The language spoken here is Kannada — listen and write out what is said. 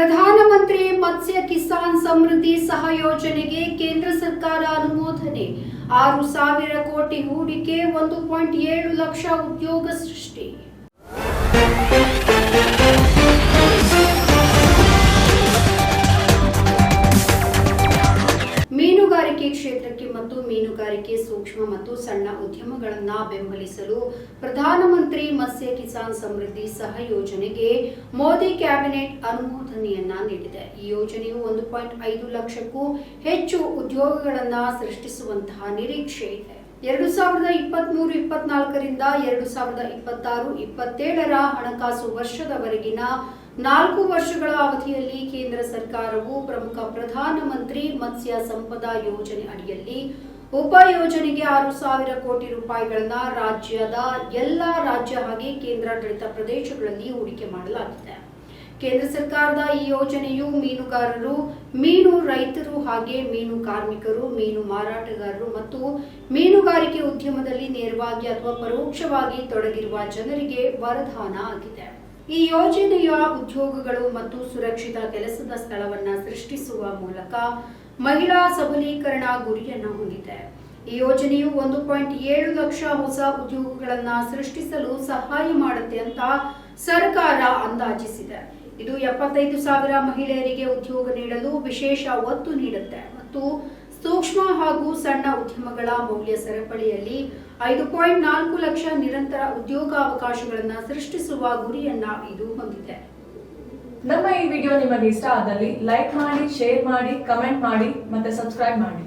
ಪ್ರಧಾನಮಂತ್ರಿ ಮತ್ಸ್ಯ ಕಿಸಾನ್ ಸಮೃದ್ಧಿ ಸಹ ಯೋಜನೆಗೆ ಕೇಂದ್ರ ಸರ್ಕಾರ ಅನುಮೋದನೆ. ಆರು ಸಾವಿರ ಕೋಟಿ ಹೂಡಿಕೆ, ಒಂದು ಪಾಯಿಂಟ್ ಏಳು ಲಕ್ಷ ಉದ್ಯೋಗ ಸೃಷ್ಟಿ. ಮೀನುಗಾರಿಕೆ ಸೂಕ್ಷ್ಮ ಮತ್ತು ಸಣ್ಣ ಉದ್ಯಮಗಳನ್ನು ಬೆಂಬಲಿಸಲು ಪ್ರಧಾನಮಂತ್ರಿ ಮತ್ಸ್ಯ ಕಿಸಾನ್ ಸಮೃದ್ಧಿ ಸಹ ಯೋಜನೆಗೆ ಮೋದಿ ಕ್ಯಾಬಿನೆಟ್ ಅನುಮೋದನೆಯನ್ನ ನೀಡಿದೆ. ಈ ಯೋಜನೆಯು ಒಂದು ಪಾಯಿಂಟ್ ಐದು ಲಕ್ಷಕ್ಕೂ ಹೆಚ್ಚು ಉದ್ಯೋಗಗಳನ್ನು ಸೃಷ್ಟಿಸುವಂತಹ ನಿರೀಕ್ಷೆ ಇದೆ. ಎರಡು ಸಾವಿರದ ಇಪ್ಪತ್ತ್ ಮೂರು ಇಪ್ಪತ್ನಾಲ್ಕರಿಂದ ಎರಡು ಸಾವಿರದ ಇಪ್ಪತ್ತಾರು, ಇಪ್ಪತ್ತೇಳರ ಹಣಕಾಸು ವರ್ಷದವರೆಗಿನ ನಾಲ್ಕು ವರ್ಷಗಳ ಅವಧಿಯಲ್ಲಿ ಕೇಂದ್ರ ಸರ್ಕಾರವು ಪ್ರಮುಖ ಪ್ರಧಾನಮಂತ್ರಿ ಮತ್ಸ್ಯ ಸಂಪದ ಯೋಜನೆ ಅಡಿಯಲ್ಲಿ ಉಪ ಯೋಜನೆಗೆ ಆರು ಸಾವಿರ ಕೋಟಿ ರೂಪಾಯಿಗಳನ್ನ ರಾಜ್ಯದ ಎಲ್ಲಾ ರಾಜ್ಯ ಹಾಗೆ ಕೇಂದ್ರಾಡಳಿತ ಪ್ರದೇಶಗಳಲ್ಲಿ ಹೂಡಿಕೆ ಮಾಡಲಾಗಿದೆ. ಕೇಂದ್ರ ಸರ್ಕಾರದ ಈ ಯೋಜನೆಯು ಮೀನುಗಾರರು, ಮೀನು ರೈತರು ಹಾಗೆ ಮೀನು ಕಾರ್ಮಿಕರು, ಮೀನು ಮಾರಾಟಗಾರರು ಮತ್ತು ಮೀನುಗಾರಿಕೆ ಉದ್ಯಮದಲ್ಲಿ ನೇರವಾಗಿ ಅಥವಾ ಪರೋಕ್ಷವಾಗಿ ತೊಡಗಿರುವ ಜನರಿಗೆ ವರದಾನ ಆಗಿದೆ. ಈ ಯೋಜನೆಯ ಉದ್ಯೋಗಗಳು ಮತ್ತು ಸುರಕ್ಷಿತ ಕೆಲಸದ ಸ್ಥಳವನ್ನ ಸೃಷ್ಟಿಸುವ ಮೂಲಕ ಮಹಿಳಾ ಸಬಲೀಕರಣ ಗುರಿಯನ್ನ ಹೊಂದಿದೆ. ಈ ಯೋಜನೆಯು ಒಂದು ಪಾಯಿಂಟ್ ಏಳು ಲಕ್ಷ ಹೊಸ ಉದ್ಯೋಗಗಳನ್ನ ಸೃಷ್ಟಿಸಲು ಸಹಾಯ ಮಾಡುತ್ತೆ ಅಂತ ಸರ್ಕಾರ ಅಂದಾಜಿಸಿದೆ. ಇದು ಎಪ್ಪತ್ತೈದು ಸಾವಿರ ಮಹಿಳೆಯರಿಗೆ ಉದ್ಯೋಗ ನೀಡಲು ವಿಶೇಷ ಒತ್ತು ನೀಡುತ್ತೆ ಮತ್ತು ಸೂಕ್ಷ್ಮ ಹಾಗೂ ಸಣ್ಣ ಉದ್ಯಮಗಳ ಮೌಲ್ಯ ಸರಪಳಿಯಲ್ಲಿ ಐದು ಪಾಯಿಂಟ್ ನಾಲ್ಕು ಲಕ್ಷ ನಿರಂತರ ಉದ್ಯೋಗಾವಕಾಶಗಳನ್ನು ಸೃಷ್ಟಿಸುವ ಗುರಿಯನ್ನ ಇದು ಹೊಂದಿದೆ. ನಮ್ಮ ಈ ವಿಡಿಯೋ ನಿಮಗೆ ಇಷ್ಟ ಆದಲ್ಲಿ ಲೈಕ್ ಮಾಡಿ, ಶೇರ್ ಮಾಡಿ, ಕಮೆಂಟ್ ಮಾಡಿ ಮತ್ತೆ ಸಬ್ಸ್ಕ್ರೈಬ್ ಮಾಡಿ.